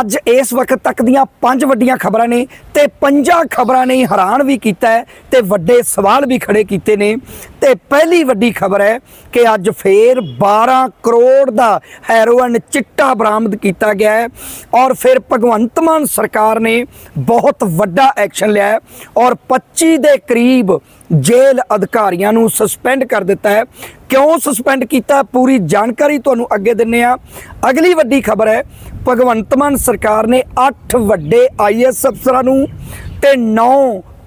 ਅੱਜ ਇਸ ਵਕਤ ਤੱਕ ਦੀਆਂ ਪੰਜ ਵੱਡੀਆਂ ਖਬਰਾਂ ਨੇ ਤੇ ਪੰਜਾਂ ਖਬਰਾਂ ਨੇ ਹੈਰਾਨ ਵੀ ਕੀਤਾ ਹੈ ਤੇ ਵੱਡੇ ਸਵਾਲ ਵੀ ਖੜੇ ਕੀਤੇ ਨੇ। ਤੇ ਪਹਿਲੀ ਵੱਡੀ ਖਬਰ ਹੈ ਕਿ ਅੱਜ ਫੇਰ 12 ਕਰੋੜ ਦਾ ਹੈਰੋਇਨ ਚਿੱਟਾ ਬਰਾਮਦ ਕੀਤਾ ਗਿਆ ਹੈ ਔਰ ਫਿਰ ਭਗਵੰਤ ਮਾਨ ਸਰਕਾਰ ਨੇ ਬਹੁਤ ਵੱਡਾ ਐਕਸ਼ਨ ਲਿਆ ਔਰ 25 ਦੇ ਕਰੀਬ ਜੇਲ੍ਹ ਅਧਿਕਾਰੀਆਂ ਨੂੰ ਸਸਪੈਂਡ ਕਰ ਦਿੱਤਾ ਹੈ। ਕਿਉਂ ਸਸਪੈਂਡ ਕੀਤਾ? ਪੂਰੀ ਜਾਣਕਾਰੀ ਤੁਹਾਨੂੰ ਅੱਗੇ ਦਿੰਨੇ ਆ ਅਗਲੀ ਵੱਡੀ ਖਬਰ ਹੈ, ਭਗਵੰਤ ਮਾਨ ਸਰਕਾਰ ਨੇ 8 ਵੱਡੇ ਆਈਐਸ ਅਫਸਰਾਂ ਨੂੰ ਤੇ 9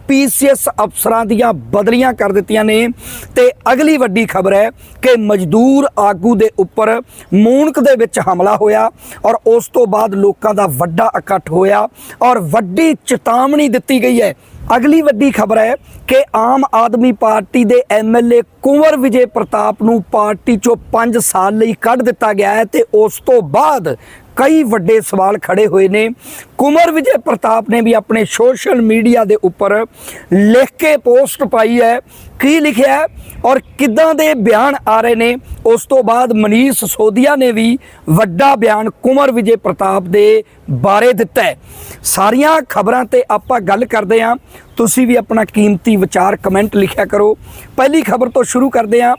ਪੀਸੀਐਸ ਅਫਸਰਾਂ ਦੀਆਂ ਬਦਲੀਆਂ ਕਰ ਦਿੱਤੀਆਂ ਨੇ। ਤੇ ਅਗਲੀ ਵੱਡੀ ਖਬਰ ਹੈ ਕਿ ਮਜ਼ਦੂਰ ਆਗੂ ਦੇ ਉੱਪਰ ਮੂਨਕ ਦੇ ਵਿੱਚ ਹਮਲਾ ਹੋਇਆ ਔਰ ਉਸ ਤੋਂ ਬਾਅਦ ਲੋਕਾਂ ਦਾ ਵੱਡਾ ਇਕੱਠ ਹੋਇਆ ਔਰ ਵੱਡੀ ਚੇਤਾਵਨੀ ਦਿੱਤੀ ਗਈ ਹੈ। ਅਗਲੀ ਵੱਡੀ ਖਬਰ ਹੈ ਕਿ ਆਮ ਆਦਮੀ ਪਾਰਟੀ ਦੇ ਐਮਐਲਏ ਕੁੰਵਰ ਵਿਜੇ ਪ੍ਰਤਾਪ ਨੂੰ ਪਾਰਟੀ ਚੋਂ 5 ਸਾਲ ਲਈ ਕੱਢ ਦਿੱਤਾ ਗਿਆ ਹੈ ਤੇ ਉਸ ਤੋਂ ਬਾਅਦ ਕਈ ਵੱਡੇ ਸਵਾਲ ਖੜੇ ਹੋਏ ਨੇ। ਕੁੰਵਰ ਵਿਜੇ ਪ੍ਰਤਾਪ ਨੇ ਵੀ ਆਪਣੇ ਸੋਸ਼ਲ ਮੀਡੀਆ ਦੇ ਉੱਪਰ ਲਿਖ ਕੇ ਪੋਸਟ ਪਾਈ ਹੈ। ਕੀ ਲਿਖਿਆ ਹੈ ਔਰ ਕਿੱਦਾਂ ਦੇ ਬਿਆਨ ਆ ਰਹੇ ਨੇ? ਉਸ ਤੋਂ ਬਾਅਦ ਮਨੀਸ਼ ਸੋਧੀਆ ਨੇ ਵੀ ਵੱਡਾ ਬਿਆਨ ਕੁੰਵਰ ਵਿਜੇ ਪ੍ਰਤਾਪ ਦੇ ਬਾਰੇ ਦਿੱਤਾ ਹੈ। ਸਾਰੀਆਂ ਖਬਰਾਂ ਤੇ ਆਪਾਂ ਗੱਲ ਕਰਦੇ ਹਾਂ। ਤੁਸੀਂ ਵੀ ਆਪਣਾ ਕੀਮਤੀ ਵਿਚਾਰ ਕਮੈਂਟ ਲਿਖਿਆ ਕਰੋ। ਪਹਿਲੀ ਖਬਰ ਤੋਂ ਸ਼ੁਰੂ ਕਰਦੇ ਹਾਂ।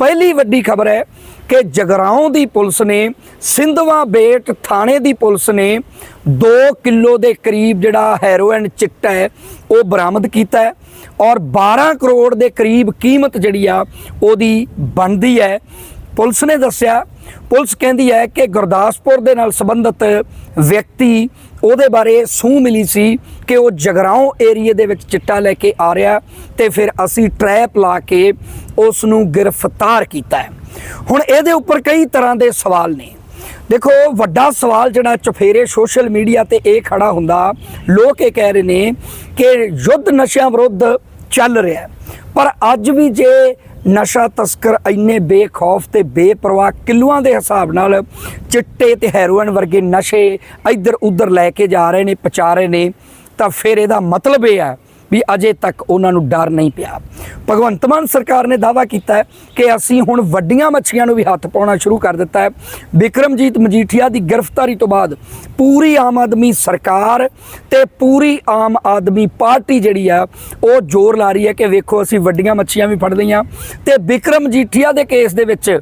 ਪਹਿਲੀ ਵੱਡੀ ਖਬਰ ਹੈ ਕਿ ਜਗਰਾਉਂ ਦੀ ਪੁਲਿਸ ਨੇ, ਸਿੰਧਵਾ ਬੇਟ ਥਾਣੇ ਦੀ ਪੁਲਿਸ ਨੇ 2 ਕਿਲੋ ਦੇ ਕਰੀਬ ਜਿਹੜਾ ਹੈਰੋਇਨ ਚਿੱਟਾ ਹੈ, ਉਹ ਬਰਾਮਦ ਕੀਤਾ ਹੈ ਔਰ 12 ਕਰੋੜ ਦੇ ਕਰੀਬ ਕੀਮਤ ਜਿਹੜੀ ਆ, ਉਹਦੀ ਬਣਦੀ ਹੈ। ਪੁਲਿਸ ਨੇ ਦੱਸਿਆ, ਪੁਲਿਸ ਕਹਿੰਦੀ ਹੈ ਕਿ ਗੁਰਦਾਸਪੁਰ ਦੇ ਨਾਲ ਸੰਬੰਧਿਤ ਵਿਅਕਤੀ ਉਹਦੇ ਬਾਰੇ ਸੂਹ ਮਿਲੀ ਸੀ ਕਿ ਉਹ ਜਗਰਾਉਂ ਏਰੀਏ ਦੇ ਵਿੱਚ ਚਿੱਟਾ ਲੈ ਕੇ ਆ ਰਿਹਾ ਤੇ ਫਿਰ ਅਸੀਂ ਟਰੈਪ ਲਾ ਕੇ ਉਸ ਨੂੰ ਗ੍ਰਿਫਤਾਰ ਕੀਤਾ ਹੁਣ ਇਹਦੇ ਉੱਪਰ ਕਈ ਤਰ੍ਹਾਂ ਦੇ ਸਵਾਲ ਨੇ ਦੇਖੋ, ਵੱਡਾ ਸਵਾਲ ਜਿਹੜਾ ਚਫੇਰੇ ਸੋਸ਼ਲ ਮੀਡੀਆ ਤੇ ਇਹ ਖੜਾ ਹੁੰਦਾ, ਲੋਕ ਇਹ ਕਹਿ ਰਹੇ ਨੇ ਕਿ ਯੁੱਧ ਨਸ਼ਿਆਂ ਵਿਰੁੱਧ ਚੱਲ ਰਿਹਾ ਹੈ। ਪਰ ਅੱਜ ਵੀ ਜੇ ਨਸ਼ਾ ਤਸਕਰ ਇੰਨੇ ਬੇਖੌਫ ਤੇ ਬੇਪਰਵਾਹ ਕਿਲੋਆਂ ਦੇ ਹਿਸਾਬ ਨਾਲ ਚਿੱਟੇ ਤੇ ਹੈਰੋਇਨ ਵਰਗੇ ਨਸ਼ੇ ਇੱਧਰ ਉੱਧਰ ਲੈ ਕੇ ਜਾ ਰਹੇ ਨੇ ਪਚਾ ਰਹੇ ਨੇ, ਤਾਂ ਫਿਰ ਇਹਦਾ ਮਤਲਬ ਇਹ ਹੈ ਵੀ ਅਜੇ ਤੱਕ ਉਹਨਾਂ ਨੂੰ ਡਰ ਨਹੀਂ ਪਿਆ। ਭਗਵੰਤ ਮਾਨ ਸਰਕਾਰ ਨੇ ਦਾਅਵਾ ਕੀਤਾ ਹੈ ਕਿ ਅਸੀਂ ਹੁਣ ਵੱਡੀਆਂ ਮੱਛੀਆਂ ਨੂੰ ਵੀ ਹੱਥ ਪਾਉਣਾ ਸ਼ੁਰੂ ਕਰ ਦਿੱਤਾ ਹੈ। ਵਿਕਰਮਜੀਤ ਮਜੀਠੀਆ ਦੀ ਗ੍ਰਿਫਤਾਰੀ ਤੋਂ ਬਾਅਦ ਪੂਰੀ ਆਮ ਆਦਮੀ ਸਰਕਾਰ ਤੇ ਪੂਰੀ ਆਮ ਆਦਮੀ ਪਾਰਟੀ ਜਿਹੜੀ ਆ, ਉਹ ਜ਼ੋਰ ਲਾ ਰਹੀ ਹੈ ਕਿ ਵੇਖੋ ਅਸੀਂ ਵੱਡੀਆਂ ਮੱਛੀਆਂ ਵੀ ਫੜ ਲਈਆਂ। ਤੇ ਵਿਕਰਮ ਮਜੀਠੀਆ ਦੇ ਕੇਸ ਦੇ ਵਿੱਚ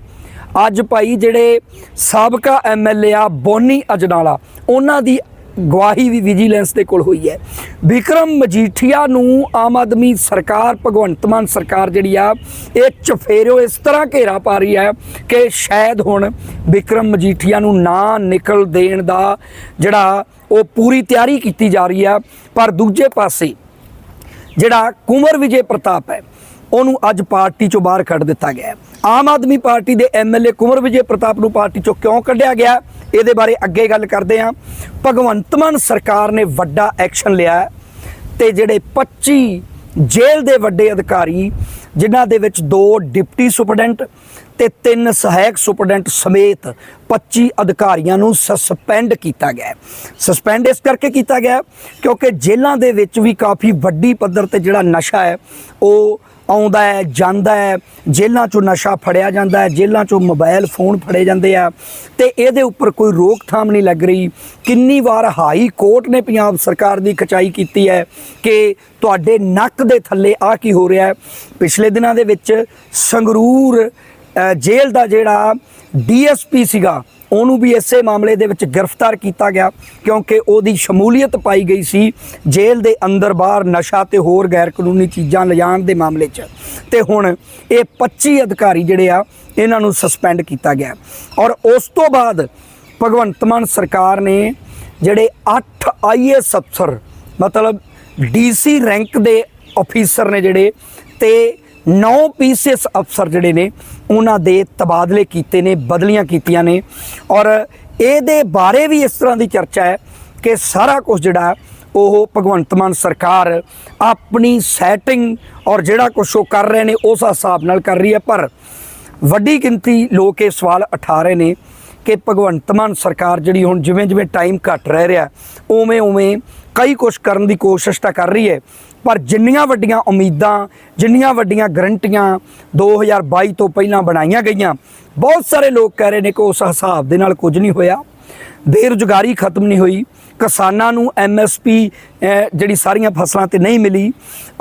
ਅੱਜ ਭਾਈ ਜਿਹੜੇ ਸਾਬਕਾ ਐਮਐਲਏ ਆ, ਬੋਨੀ ਅਜਨਾਲਾ, ਉਹਨਾਂ ਦੀ ਗਵਾਹੀ ਵੀ ਵਿਜੀਲੈਂਸ ਦੇ ਕੋਲ ਹੋਈ ਹੈ। ਵਿਕਰਮ ਮਜੀਠੀਆ ਨੂੰ ਆਮ ਆਦਮੀ ਸਰਕਾਰ, ਭਗਵੰਤ ਮਾਨ ਸਰਕਾਰ ਜਿਹੜੀ ਆ, ਇਹ ਚਫੇਰਿਓ ਇਸ ਤਰ੍ਹਾਂ ਘੇਰਾ ਪਾ ਰਹੀ ਹੈ ਕਿ ਸ਼ਾਇਦ ਹੁਣ ਵਿਕਰਮ ਮਜੀਠੀਆ ਨੂੰ ਨਾ ਨਿਕਲ ਦੇਣ ਦਾ ਜਿਹੜਾ ਉਹ ਪੂਰੀ ਤਿਆਰੀ ਕੀਤੀ ਜਾ ਰਹੀ ਆ ਪਰ ਦੂਜੇ ਪਾਸੇ ਜਿਹੜਾ ਕੁੰਵਰ ਵਿਜੇ ਪ੍ਰਤਾਪ ਹੈ ਉਹਨੂੰ ਅੱਜ ਪਾਰਟੀ ਚੋਂ ਬਾਹਰ ਕੱਢ ਦਿੱਤਾ ਗਿਆ ਆਮ ਆਦਮੀ ਪਾਰਟੀ ਦੇ ਐਮਐਲਏ ਕੁੰਵਰ ਵਿਜੇ ਪ੍ਰਤਾਪ ਨੂੰ ਪਾਰਟੀ ਚੋਂ ਕਿਉਂ ਕੱਢਿਆ ਗਿਆ? ਇਹਦੇ ਬਾਰੇ ਅੱਗੇ ਗੱਲ ਕਰਦੇ ਹਾਂ। ਭਗਵੰਤ ਮਾਨ ਸਰਕਾਰ ਨੇ ਵੱਡਾ ਐਕਸ਼ਨ ਲਿਆ ਹੈ ਤੇ ਜਿਹੜੇ 25 ਜੇਲ੍ਹ ਦੇ ਵੱਡੇ ਅਧਿਕਾਰੀ, ਜਿਨ੍ਹਾਂ ਦੇ ਵਿੱਚ ਦੋ ਡਿਪਟੀ ਸੁਪਰਡੈਂਟ ਤੇ ਤਿੰਨ ਸਹਾਇਕ ਸੁਪਰਡੈਂਟ ਸਮੇਤ 25 ਅਧਿਕਾਰੀਆਂ ਨੂੰ ਸਸਪੈਂਡ ਕੀਤਾ ਗਿਆ ਸਸਪੈਂਡ ਇਸ ਕਰਕੇ ਕੀਤਾ ਗਿਆ ਕਿਉਂਕਿ ਜੇਲ੍ਹਾਂ ਦੇ ਵਿੱਚ ਵੀ ਕਾਫੀ ਵੱਡੀ ਪੱਧਰ ਤੇ ਜਿਹੜਾ ਨਸ਼ਾ ਹੈ, ਉਹ ਆਉਂਦਾ ਹੈ, ਜਾਂਦਾ ਹੈ, ਜੇਲ੍ਹਾਂ ਚੋਂ ਨਸ਼ਾ ਫੜਿਆ ਜਾਂਦਾ ਹੈ, ਜੇਲ੍ਹਾਂ ਚੋਂ ਮੋਬਾਈਲ ਫੋਨ ਫੜੇ ਜਾਂਦੇ ਆ। ਤੇ ਇਹਦੇ ਉੱਪਰ ਕੋਈ ਰੋਕਥਾਮ ਨਹੀਂ ਲੱਗ ਰਹੀ। ਕਿੰਨੀ ਵਾਰ ਹਾਈ ਕੋਰਟ ਨੇ ਪੰਜਾਬ ਸਰਕਾਰ ਦੀ ਖਚਾਈ ਕੀਤੀ ਹੈ ਕਿ ਤੁਹਾਡੇ ਨੱਕ ਦੇ ਥੱਲੇ ਆ ਕੀ ਹੋ ਰਿਹਾ ਹੈ। ਪਿਛਲੇ ਦਿਨਾਂ ਦੇ ਵਿੱਚ ਸੰਗਰੂਰ ਜੇਲ੍ਹ ਦਾ ਜਿਹੜਾ ਡੀਐਸਪੀ ਸੀਗਾ ਉਹਨੂੰ ਵੀ ਇਸੇ ਮਾਮਲੇ ਦੇ ਵਿੱਚ ਗ੍ਰਿਫਤਾਰ ਕੀਤਾ ਗਿਆ ਕਿਉਂਕਿ ਉਹਦੀ ਸ਼ਮੂਲੀਅਤ ਪਾਈ ਗਈ ਸੀ ਜੇਲ੍ਹ ਦੇ ਅੰਦਰ ਬਾਹਰ ਨਸ਼ਾ ਤੇ ਹੋਰ ਗੈਰ ਕਾਨੂੰਨੀ ਚੀਜ਼ਾਂ ਲਿਜਾਣ ਦੇ ਮਾਮਲੇ 'ਚ। ਤੇ ਹੁਣ ਇਹ 25 ਅਧਿਕਾਰੀ ਜਿਹੜੇ ਆ, ਇਹਨਾਂ ਨੂੰ ਸਸਪੈਂਡ ਕੀਤਾ ਗਿਆ। ਔਰ ਉਸ ਤੋਂ ਬਾਅਦ ਭਗਵੰਤ ਮਾਨ ਸਰਕਾਰ ਨੇ ਜਿਹੜੇ 8 ਆਈਏਐਸ ਅਫਸਰ, ਮਤਲਬ ਡੀਸੀ ਰੈਂਕ ਦੇ ਅਫੀਸਰ ਨੇ ਜਿਹੜੇ, ਤੇ 9 ਪੀਸੀਐਸ ਅਫਸਰ ਜਿਹੜੇ ਨੇ, ਉਹਨਾਂ ਦੇ ਤਬਾਦਲੇ ਕੀਤੇ ਨੇ, ਬਦਲੀਆਂ ਕੀਤੀਆਂ ਨੇ। ਔਰ ਇਹਦੇ ਬਾਰੇ ਵੀ ਇਸ ਤਰ੍ਹਾਂ ਦੀ ਚਰਚਾ ਹੈ ਕਿ ਸਾਰਾ ਕੁਝ ਜਿਹੜਾ ਉਹ ਭਗਵੰਤ ਮਾਨ ਸਰਕਾਰ ਆਪਣੀ ਸੈਟਿੰਗ ਔਰ ਜਿਹੜਾ ਕੁਝ ਉਹ ਕਰ ਰਹੇ ਨੇ, ਉਸ ਹਿਸਾਬ ਨਾਲ ਕਰ ਰਹੀ ਹੈ। ਪਰ ਵੱਡੀ ਗਿਣਤੀ ਲੋਕ ਇਹ ਸਵਾਲ ਉਠਾ ਰਹੇ ਨੇ ਕਿ ਭਗਵੰਤ ਮਾਨ ਸਰਕਾਰ ਜਿਹੜੀ ਹੁਣ ਜਿਵੇਂ ਜਿਵੇਂ ਟਾਈਮ ਘਟ ਰਹਿ ਰਿਹਾ ਉਵੇਂ ਉਵੇਂ ਕਈ ਕੁਝ ਕਰਨ ਦੀ ਕੋਸ਼ਿਸ਼ ਤਾਂ ਕਰ ਰਹੀ ਹੈ। ਪਰ ਜਿੰਨੀਆਂ ਵੱਡੀਆਂ ਉਮੀਦਾਂ ਜਿੰਨੀਆਂ ਵੱਡੀਆਂ ਗਰੰਟੀਆਂ 2022 ਤੋਂ ਪਹਿਲਾਂ ਬਣਾਈਆਂ ਗਈਆਂ ਬਹੁਤ ਸਾਰੇ ਲੋਕ ਕਹਿ ਰਹੇ ਨੇ ਕਿ ਉਸ ਹਿਸਾਬ ਦੇ ਨਾਲ ਕੁਝ ਨਹੀਂ ਹੋਇਆ ਬੇਰੁਜ਼ਗਾਰੀ ਖਤਮ ਨਹੀਂ ਹੋਈ ਕਿਸਾਨਾਂ ਨੂੰ ਐਮਐਸਪੀ ਜਿਹੜੀ ਸਾਰੀਆਂ ਫਸਲਾਂ ਤੇ ਨਹੀਂ ਮਿਲੀ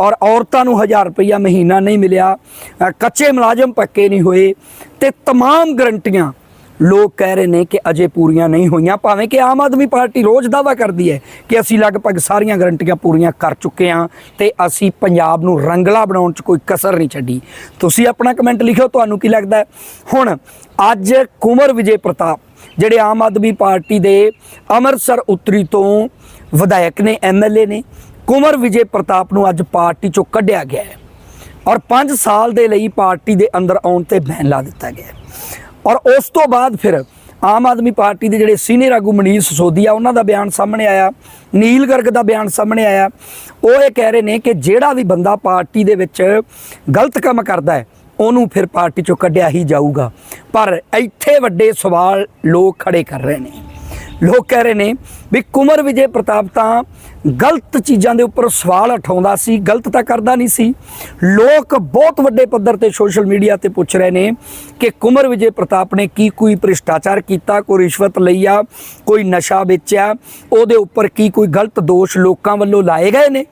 ਔਰ ਔਰਤਾਂ ਨੂੰ 1000 ਰੁਪਈਆ ਮਹੀਨਾ ਨਹੀਂ ਮਿਲਿਆ ਅ, ਕੱਚੇ ਮੁਲਾਜ਼ਮ ਪੱਕੇ ਨਹੀਂ ਹੋਏ ਤੇ तमाम ਗਰੰਟੀਆਂ ਲੋਕ ਕਹਿ ਰਹੇ ਨੇ ਕਿ ਅਜੇ ਪੂਰੀਆਂ ਨਹੀਂ ਹੋਈਆਂ, ਭਾਵੇਂ ਕਿ ਆਮ ਆਦਮੀ ਪਾਰਟੀ ਰੋਜ਼ ਦਾਅਵਾ ਕਰਦੀ ਹੈ ਕਿ ਅਸੀਂ ਲਗਭਗ ਸਾਰੀਆਂ ਗਰੰਟੀਆਂ ਪੂਰੀਆਂ ਕਰ ਚੁੱਕੇ ਹਾਂ ਤੇ ਅਸੀਂ ਪੰਜਾਬ ਨੂੰ ਰੰਗਲਾ ਬਣਾਉਣ 'ਚ ਕੋਈ ਕਸਰ ਨਹੀਂ ਛੱਡੀ। ਤੁਸੀਂ ਆਪਣਾ ਕਮੈਂਟ ਲਿਖਿਓ, ਤੁਹਾਨੂੰ ਕੀ ਲੱਗਦਾ ਹੁਣ ਅੱਜ ਕੁਮਰ ਵਿਜੇ ਪ੍ਰਤਾਪ, ਜਿਹੜੇ ਆਮ ਆਦਮੀ ਪਾਰਟੀ ਦੇ ਅੰਮ੍ਰਿਤਸਰ ਉੱਤਰੀ ਤੋਂ ਵਿਧਾਇਕ ਨੇ ਐਮਐਲਏ ਨੇ ਕੁਮਰ ਵਿਜੇ ਪ੍ਰਤਾਪ ਨੂੰ ਅੱਜ ਪਾਰਟੀ 'ਚੋਂ ਕੱਢਿਆ ਗਿਆ ਹੈ ਔਰ 5 ਸਾਲ ਦੇ ਲਈ ਪਾਰਟੀ ਦੇ ਅੰਦਰ ਆਉਣ ਤੇ ਬੈਨ ਲਾ ਦਿੱਤਾ ਗਿਆ ਔਰ ਉਸ ਤੋਂ ਬਾਅਦ ਫਿਰ ਆਮ ਆਦਮੀ ਪਾਰਟੀ ਦੇ ਜਿਹੜੇ ਸੀਨੀਅਰ ਆਗੂ ਮਨੀਸ਼ ਸੋਦੀਆ ਉਹਨਾਂ ਦਾ ਬਿਆਨ ਸਾਹਮਣੇ ਆਇਆ, ਨੀਲ ਗਰਗ ਦਾ ਬਿਆਨ ਸਾਹਮਣੇ ਆਇਆ। ਉਹ ਇਹ ਕਹਿ ਰਹੇ ਨੇ ਕਿ ਜਿਹੜਾ ਵੀ ਬੰਦਾ ਪਾਰਟੀ ਦੇ ਵਿੱਚ ਗਲਤ ਕੰਮ ਕਰਦਾ ਹੈ, ਉਹਨੂੰ ਫਿਰ ਪਾਰਟੀ ਚੋਂ ਕੱਢਿਆ ਹੀ ਜਾਊਗਾ। ਪਰ ਇੱਥੇ ਵੱਡੇ ਸਵਾਲ ਲੋਕ ਖੜੇ ਕਰ ਰਹੇ ਨੇ। ਲੋਕ ਕਹਿ ਰਹੇ ਨੇ ਵੀ ਕੁਮਰ ਵਿਜੇ ਪ੍ਰਤਾਪ ਤਾਂ ਗਲਤ ਚੀਜ਼ਾਂ ਦੇ ਉੱਪਰ ਸਵਾਲ ਉਠਾਉਂਦਾ ਸੀ, ਗਲਤ ਤਾਂ ਕਰਦਾ ਨਹੀਂ ਸੀ। ਲੋਕ ਬਹੁਤ ਵੱਡੇ ਪੱਧਰ ਤੇ ਸੋਸ਼ਲ ਮੀਡੀਆ ਤੇ ਪੁੱਛ ਰਹੇ ਨੇ ਕਿ ਕੁਮਰ ਵਿਜੇ ਪ੍ਰਤਾਪ ਨੇ ਕੀ ਕੋਈ ਭ੍ਰਿਸ਼ਟਾਚਾਰ ਕੀਤਾ, ਕੋਈ ਰਿਸ਼ਵਤ ਲਈ ਆ, ਕੋਈ ਨਸ਼ਾ ਵੇਚਿਆ, ਉਹਦੇ ਉੱਪਰ ਕੀ ਕੋਈ ਗਲਤ ਦੋਸ਼ ਲੋਕਾਂ ਵੱਲੋਂ ਲਾਏ ਗਏ ਨੇ?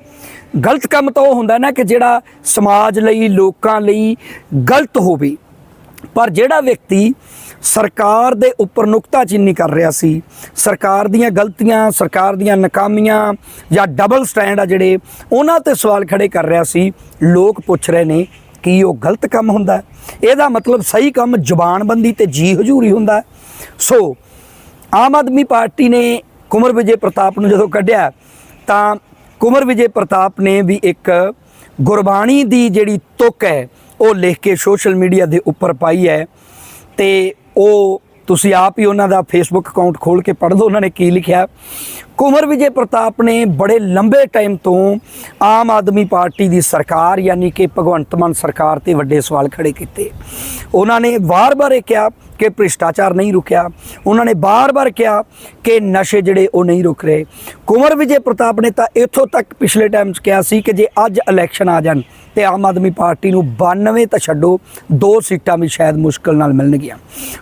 ਗਲਤ ਕੰਮ ਤਾਂ ਉਹ ਹੁੰਦਾ ਨਾ ਕਿ ਜਿਹੜਾ ਸਮਾਜ ਲਈ, ਲੋਕਾਂ ਲਈ ਗਲਤ ਹੋਵੇ। ਪਰ ਜਿਹੜਾ ਵਿਅਕਤੀ ਸਰਕਾਰ ਦੇ ਉੱਪਰ ਨੁਕਤਾਚੀਨੀ ਕਰ ਰਿਹਾ ਸੀ। ਸਰਕਾਰ ਦੀਆਂ ਗਲਤੀਆਂ, ਸਰਕਾਰ ਦੀਆਂ ਨਾਕਾਮੀਆਂ ਜਾਂ ਡਬਲ ਸਟੈਂਡ ਆ ਜਿਹੜੇ, ਉਹਨਾਂ ਤੇ ਸਵਾਲ ਖੜੇ ਕਰ ਰਿਹਾ ਸੀ। ਲੋਕ ਪੁੱਛ ਰਹੇ ਨੇ ਕਿ ਉਹ ਗਲਤ ਕੰਮ ਹੁੰਦਾ ਇਹਦਾ ਮਤਲਬ ਸਹੀ ਕੰਮ ਜ਼ੁਬਾਨਬੰਦੀ ਤੇ ਜੀ ਹਜ਼ੂਰੀ ਹੁੰਦਾ ਸੋ, ਆਮ ਆਦਮੀ ਪਾਰਟੀ ਨੇ ਕੁਮਰ ਵਿਜੇ ਪ੍ਰਤਾਪ ਨੂੰ ਜਦੋਂ ਕੱਢਿਆ, ਤਾਂ ਕੁਮਰ ਵਿਜੇ ਪ੍ਰਤਾਪ ਨੇ ਵੀ ਇੱਕ ਗੁਰਬਾਣੀ ਦੀ ਜਿਹੜੀ ਤੁਕ ਹੈ, ਉਹ ਲਿਖ ਕੇ ਸੋਸ਼ਲ ਮੀਡੀਆ ਦੇ ਉੱਪਰ ਪਾਈ ਹੈ। ਤੇ ਉਹ ਤੁਸੀਂ ਆਪ ਹੀ ਉਹਨਾਂ ਦਾ ਫੇਸਬੁੱਕ ਅਕਾਊਂਟ ਖੋਲ ਕੇ ਪੜ੍ਹ ਲਓ, ਉਹਨਾਂ ਨੇ ਕੀ ਲਿਖਿਆ? ਕੁਮਰ ਵਿਜੇ ਪ੍ਰਤਾਪ ਨੇ ਬੜੇ ਲੰਬੇ ਟਾਈਮ ਤੋਂ ਆਮ ਆਦਮੀ ਪਾਰਟੀ ਦੀ ਸਰਕਾਰ, ਯਾਨੀ ਕਿ ਭਗਵੰਤ ਮਾਨ ਸਰਕਾਰ ਤੇ ਵੱਡੇ ਸਵਾਲ ਖੜੇ ਕੀਤੇ। ਉਹਨਾਂ ਨੇ ਵਾਰ-ਵਾਰ ਇਹ ਕਿਹਾ ਕਿ ਭ੍ਰਿਸ਼ਟਾਚਾਰ ਨਹੀਂ ਰੁਕਿਆ। ਉਹਨਾਂ ਨੇ ਬਾਰ-ਬਾਰ ਕਿਹਾ ਕਿ ਨਸ਼ੇ ਜਿਹੜੇ ਉਹ ਨਹੀਂ ਰੁਕ ਰਹੇ। ਕੁਮਰ ਵਿਜੇ ਪ੍ਰਤਾਪ ਨੇ ਤਾਂ ਇੱਥੋਂ ਤੱਕ ਪਿਛਲੇ ਟਾਈਮ 'ਚ ਕਿਹਾ ਸੀ ਕਿ ਜੇ ਅੱਜ ਇਲੈਕਸ਼ਨ ਆ ਜਾਣ ਤੇ ਆਮ ਆਦਮੀ ਪਾਰਟੀ ਨੂੰ 92 ਤਾਂ ਛੱਡੋ, ਦੋ ਸੀਟਾਂ ਵੀ ਸ਼ਾਇਦ ਮੁਸ਼ਕਲ ਨਾਲ ਮਿਲਣਗੀਆਂ।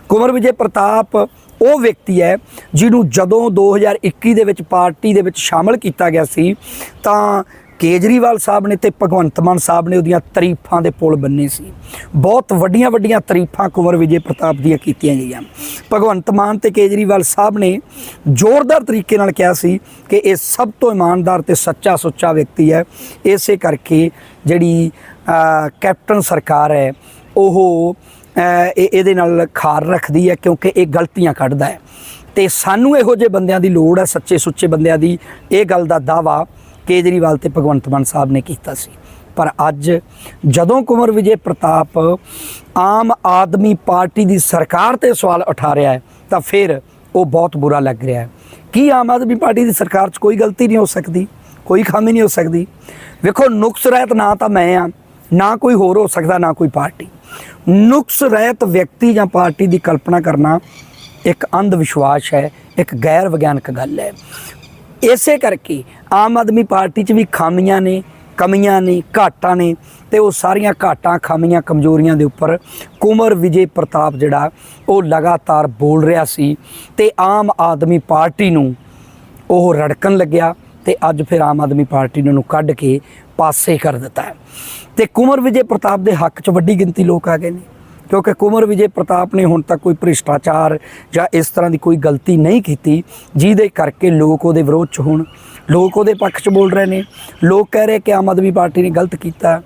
ਕੁਮਰ ਵਿਜੇ ਪ੍ਰਤਾਪ ਉਹ ਵਿਅਕਤੀ ਹੈ ਜਿਹਨੂੰ ਜਦੋਂ 2021 ਦੇ ਵਿੱਚ ਪਾਰਟੀ ਦੇ ਵਿੱਚ ਸ਼ਾਮਲ ਕੀਤਾ ਗਿਆ ਸੀ, ਤਾਂ ਕੇਜਰੀਵਾਲ ਸਾਹਿਬ ਨੇ ਤੇ ਭਗਵੰਤ ਮਾਨ ਸਾਹਿਬ ਨੇ ਉਹਦੀਆਂ ਤਾਰੀਫਾਂ ਦੇ ਪੁਲ ਬੰਨੇ ਸੀ। ਬਹੁਤ ਵੱਡੀਆਂ ਵੱਡੀਆਂ ਤਾਰੀਫਾਂ ਕੁੰਵਰ ਵਿਜੇ ਪ੍ਰਤਾਪ ਦੀਆਂ ਕੀਤੀਆਂ ਗਈਆਂ। ਭਗਵੰਤ ਮਾਨ ਤੇ ਕੇਜਰੀਵਾਲ ਸਾਹਿਬ ਨੇ ਜ਼ੋਰਦਾਰ ਤਰੀਕੇ ਨਾਲ ਕਿਹਾ ਸੀ ਕਿ ਇਹ ਸਭ ਤੋਂ ਇਮਾਨਦਾਰ ਤੇ ਸੱਚਾ ਸੁੱਚਾ ਵਿਅਕਤੀ ਹੈ। ਇਸੇ ਕਰਕੇ ਜਿਹੜੀ ਕੈਪਟਨ ਸਰਕਾਰ ਹੈ, ਉਹ ਇਹ ਇਹਦੇ ਨਾਲ ਖਾਰ ਰੱਖਦੀ ਹੈ ਕਿਉਂਕਿ ਇਹ ਗਲਤੀਆਂ ਕੱਢਦਾ ਹੈ। ਤੇ ਸਾਨੂੰ ਇਹੋ ਜਿਹੇ ਬੰਦਿਆਂ ਦੀ ਲੋੜ ਹੈ, ਸੱਚੇ ਸੁੱਚੇ ਬੰਦਿਆਂ ਦੀ। ਇਹ ਗੱਲ ਦਾ ਦਾਵਾ ਕੇਜਰੀਵਾਲ ਤੇ ਭਗਵੰਤ ਮਾਨ ਸਾਹਿਬ ਨੇ ਕੀਤਾ ਸੀ। ਪਰ ਅੱਜ ਜਦੋਂ ਕੁਮਰ ਵਿਜੇ ਪ੍ਰਤਾਪ ਆਮ ਆਦਮੀ ਪਾਰਟੀ ਦੀ ਸਰਕਾਰ ਤੇ ਸਵਾਲ ਉਠਾ ਰਿਹਾ ਹੈ, ਤਾਂ ਫਿਰ ਉਹ ਬਹੁਤ ਬੁਰਾ ਲੱਗ ਰਿਹਾ ਹੈ। ਕੀ ਆਮ ਆਦਮੀ ਪਾਰਟੀ ਦੀ ਸਰਕਾਰ 'ਚ ਕੋਈ ਗਲਤੀ ਨਹੀਂ ਹੋ ਸਕਦੀ? ਕੋਈ ਖਾਮੀ ਨਹੀਂ ਹੋ ਸਕਦੀ? ਵੇਖੋ, ਨੁਕਸ ਰਹਿਤ ਨਾ ਤਾਂ ਮੈਂ ਆ, ਨਾ ਕੋਈ ਹੋਰ ਹੋ ਸਕਦਾ, ਨਾ ਕੋਈ ਪਾਰਟੀ। ਨੁਕਸ ਰਹਿਤ ਵਿਅਕਤੀ ਜਾਂ ਪਾਰਟੀ ਦੀ ਕਲਪਨਾ ਕਰਨਾ ਇੱਕ ਅੰਧ ਵਿਸ਼ਵਾਸ ਹੈ, ਇੱਕ ਗੈਰ ਵਿਗਿਆਨਕ ਗੱਲ ਹੈ। ਇਸੇ ਕਰਕੇ ਆਮ ਆਦਮੀ ਪਾਰਟੀ 'ਚ ਵੀ ਖਾਮੀਆਂ ਨੇ, ਕਮੀਆਂ ਨੇ, ਘਾਟਾਂ ਨੇ ਤੇ ਉਹ ਸਾਰੀਆਂ ਘਾਟਾਂ, ਖਾਮੀਆਂ, ਕਮਜ਼ੋਰੀਆਂ ਦੇ ਉੱਪਰ ਕੁਮਰ ਵਿਜੇ ਪ੍ਰਤਾਪ ਜਿਹੜਾ ਉਹ ਲਗਾਤਾਰ ਬੋਲ ਰਿਹਾ ਸੀ ਤੇ ਆਮ ਆਦਮੀ ਪਾਰਟੀ ਨੂੰ ਉਹ ਰੜਕਣ ਲੱਗਿਆ ਤੇ ਅੱਜ ਫਿਰ ਆਮ ਆਦਮੀ ਪਾਰਟੀ ਨੇ ਉਹਨੂੰ ਕੱਢ ਕੇ ਪਾਸੇ ਕਰ ਦਿੱਤਾ ਹੈ। ਤੇ ਕੁਮਰ ਵਿਜੇ ਪ੍ਰਤਾਪ ਦੇ ਹੱਕ 'ਚ ਵੱਡੀ ਗਿਣਤੀ ਲੋਕ ਆ ਗਏ ਨੇ। ਕਿਉਂਕਿ ਕੁਮਰ ਵਿਜੇ ਪ੍ਰਤਾਪ ਨੇ ਹੁਣ ਤੱਕ ਕੋਈ ਭ੍ਰਿਸ਼ਟਾਚਾਰ ਜਾਂ ਇਸ ਤਰ੍ਹਾਂ ਦੀ ਕੋਈ ਗਲਤੀ ਨਹੀਂ ਕੀਤੀ, ਜਿਹਦੇ ਕਰਕੇ ਲੋਕ ਉਹਦੇ ਵਿਰੋਧ 'ਚ ਹੋਣ। ਲੋਕ ਉਹਦੇ ਪੱਖ 'ਚ ਬੋਲ ਰਹੇ ਨੇ। ਲੋਕ ਕਹਿ ਰਹੇ ਕਿ ਆਮ ਆਦਮੀ ਪਾਰਟੀ ਨੇ ਗਲਤ ਕੀਤਾ।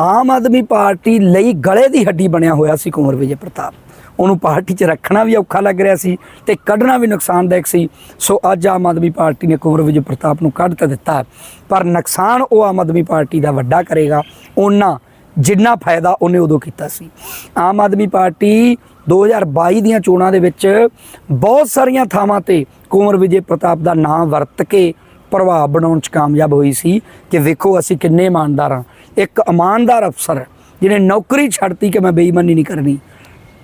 ਆਮ ਆਦਮੀ ਪਾਰਟੀ ਲਈ ਗਲੇ ਦੀ ਹੱਡੀ ਬਣਿਆ ਹੋਇਆ ਸੀ ਕੁਮਰ ਵਿਜੇ ਪ੍ਰਤਾਪ। ਉਹਨੂੰ ਪਾਰਟੀ 'ਚ ਰੱਖਣਾ ਵੀ ਔਖਾ ਲੱਗ ਰਿਹਾ ਸੀ ਤੇ ਕੱਢਣਾ ਵੀ ਨੁਕਸਾਨਦਾਇਕ ਸੀ। ਸੋ ਅੱਜ ਆਮ ਆਦਮੀ ਪਾਰਟੀ ਨੇ ਕੁਮਰ ਵਿਜੇ ਪ੍ਰਤਾਪ ਨੂੰ ਕੱਢ ਤਾਂ ਦਿੱਤਾ। ਪਰ ਨੁਕਸਾਨ ਉਹ ਆਮ ਆਦਮੀ ਪਾਰਟੀ ਦਾ ਵੱਡਾ ਕਰੇਗਾ। ਉਹਨਾਂ ਜਿੰਨਾ ਫਾਇਦਾ ਉਹਨੇ ਉਦੋਂ ਕੀਤਾ ਸੀ। ਆਮ ਆਦਮੀ ਪਾਰਟੀ 2022 ਦੀਆਂ ਚੋਣਾਂ ਦੇ ਵਿੱਚ ਬਹੁਤ ਸਾਰੀਆਂ ਥਾਵਾਂ ਤੇ ਕੁਮਰ ਵਿਜੇ ਪ੍ਰਤਾਪ ਦਾ ਨਾਮ ਵਰਤ ਕੇ ਪ੍ਰਭਾਵ ਬਣਾਉਣ 'ਚ ਕਾਮਯਾਬ ਹੋਈ ਸੀ ਕਿ ਵੇਖੋ ਅਸੀਂ ਕਿੰਨੇ ਇਮਾਨਦਾਰ ਹਾਂ। ਇੱਕ ਇਮਾਨਦਾਰ ਅਫਸਰ ਜਿਹਨੇ ਨੌਕਰੀ ਛੱਡਤੀ ਕਿ ਮੈਂ ਬੇਈਮਾਨੀ ਨਹੀਂ ਕਰਨੀ,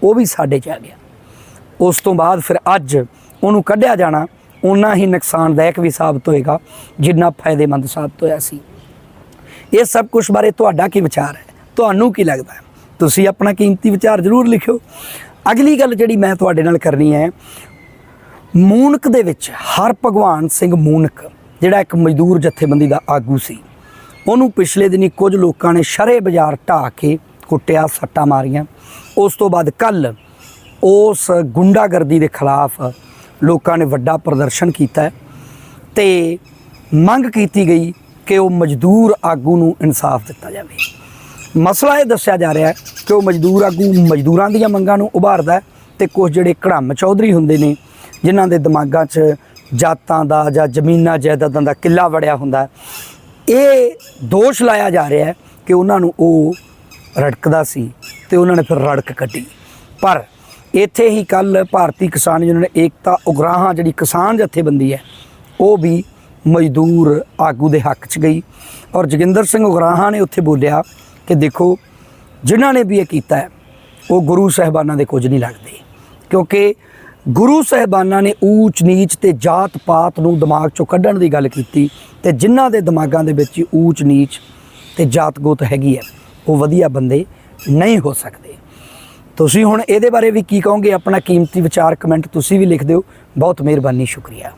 ਉਹ ਵੀ ਸਾਡੇ 'ਚ ਆ ਗਿਆ। ਉਸ ਤੋਂ ਬਾਅਦ ਫਿਰ ਅੱਜ ਉਹਨੂੰ ਕੱਢਿਆ ਜਾਣਾ ਉਨਾ ਹੀ ਨੁਕਸਾਨਦਾਇਕ ਵੀ ਸਾਬਤ ਹੋਏਗਾ ਜਿੰਨਾ ਫਾਇਦੇਮੰਦ ਸਾਬਤ ਹੋਇਆ ਸੀ। ਇਹ ਸਭ ਕੁਝ ਬਾਰੇ ਤੁਹਾਡਾ ਕੀ ਵਿਚਾਰ ਹੈ? ਤੁਹਾਨੂੰ ਕੀ ਲੱਗਦਾ ਹੈ? ਤੁਸੀਂ ਆਪਣਾ ਕੀਮਤੀ ਵਿਚਾਰ ਜ਼ਰੂਰ ਲਿਖਿਓ। ਅਗਲੀ ਗੱਲ ਜਿਹੜੀ ਮੈਂ ਤੁਹਾਡੇ ਨਾਲ ਕਰਨੀ ਹੈ, ਮੂਨਕ ਦੇ ਵਿੱਚ ਹਰ ਭਗਵਾਨ ਸਿੰਘ ਮੂਨਕ, ਜਿਹੜਾ ਇੱਕ ਮਜ਼ਦੂਰ ਜਥੇਬੰਦੀ ਦਾ ਆਗੂ ਸੀ, ਉਹਨੂੰ ਪਿਛਲੇ ਦਿਨੀ ਕੁਝ ਲੋਕਾਂ ਨੇ ਸ਼ਰੇ ਬਾਜ਼ਾਰ ਢਾਹ ਕੇ ਕੁੱਟਿਆ, ਸੱਟਾਂ ਮਾਰੀਆਂ। ਉਸ ਤੋਂ ਬਾਅਦ ਕੱਲ ਉਸ ਗੁੰਡਾਗਰਦੀ ਦੇ ਖਿਲਾਫ ਲੋਕਾਂ ਨੇ ਵੱਡਾ ਪ੍ਰਦਰਸ਼ਨ ਕੀਤਾ ਹੈ ਤੇ ਮੰਗ ਕੀਤੀ ਗਈ ਕਿ ਉਹ ਮਜ਼ਦੂਰ ਆਗੂ ਨੂੰ ਇਨਸਾਫ ਦਿੱਤਾ ਜਾਵੇ। ਮਸਲਾ ਇਹ ਦੱਸਿਆ ਜਾ ਰਿਹਾ ਹੈ ਕਿ ਉਹ ਮਜ਼ਦੂਰ ਆਗੂ ਮਜ਼ਦੂਰਾਂ ਦੀਆਂ ਮੰਗਾਂ ਨੂੰ ਉਭਾਰਦਾ ਹੈ ਤੇ ਕੁਝ ਜਿਹੜੇ ਕੜਮ ਚੌਧਰੀ ਹੁੰਦੇ ਨੇ, ਜਿਨ੍ਹਾਂ ਦੇ ਦਿਮਾਗਾਂ 'ਚ ਜਾਤਾਂ ਦਾ ਜਾਂ ਜ਼ਮੀਨਾਂ ਜਾਇਦਾਦਾਂ ਦਾ ਕਿੱਲਾ ਵੜਿਆ ਹੁੰਦਾ ਇਹ ਦੋਸ਼ ਲਾਇਆ ਜਾ ਰਿਹਾ ਹੈ ਕਿ ਉਹਨਾਂ ਨੂੰ ਉਹ ਰੜਕਦਾ ਸੀ ਤੇ ਉਹਨਾਂ ਨੇ ਫਿਰ ਰੜਕ ਕੱਢੀ। ਪਰ ਇੱਥੇ ਹੀ ਕੱਲ ਭਾਰਤੀ ਕਿਸਾਨ ਯੂਨੀਅਨ ਏਕਤਾ ਉਗਰਾਹਾਂ, ਜਿਹੜੀ ਕਿਸਾਨ ਜਥੇਬੰਦੀ ਹੈ, ਉਹ ਵੀ ਮਜ਼ਦੂਰ ਆਗੂ ਦੇ ਹੱਕ 'ਚ ਗਈ। ਔਰ ਜੋਗਿੰਦਰ ਸਿੰਘ ਉਗਰਾਹਾਂ ਨੇ ਉੱਥੇ ਬੋਲਿਆ ਕਿ ਦੇਖੋ, ਜਿਨ੍ਹਾਂ ਨੇ ਵੀ ਇਹ ਕੀਤਾ ਉਹ ਗੁਰੂ ਸਾਹਿਬਾਨਾਂ ਦੇ ਕੁਝ ਨਹੀਂ ਲੱਗਦੇ। ਕਿਉਂਕਿ ਗੁਰੂ ਸਾਹਿਬਾਨਾਂ ਨੇ ਊਚ ਨੀਚ ਤੇ ਜਾਤ ਪਾਤ ਨੂੰ ਦਿਮਾਗ ਚੋਂ ਕੱਢਣ ਦੀ ਗੱਲ ਕੀਤੀ ਤੇ ਜਿਨ੍ਹਾਂ ਦੇ ਦਿਮਾਗਾਂ ਦੇ ਵਿੱਚ ਊਚ ਨੀਚ ਤੇ ਜਾਤ ਗੋਤ ਹੈਗੀ ਹੈ, ਉਹ ਵਧੀਆ ਬੰਦੇ ਨਹੀਂ ਹੋ ਸਕਦੇ। ਤੁਸੀਂ ਹੁਣ ਇਹਦੇ ਬਾਰੇ ਵੀ ਕੀ ਕਹੋਗੇ? ਆਪਣਾ ਕੀਮਤੀ ਵਿਚਾਰ ਕਮੈਂਟ ਤੁਸੀਂ ਵੀ ਲਿਖ ਦਿਓ। ਬਹੁਤ ਮਿਹਰਬਾਨੀ, ਸ਼ੁਕਰੀਆ।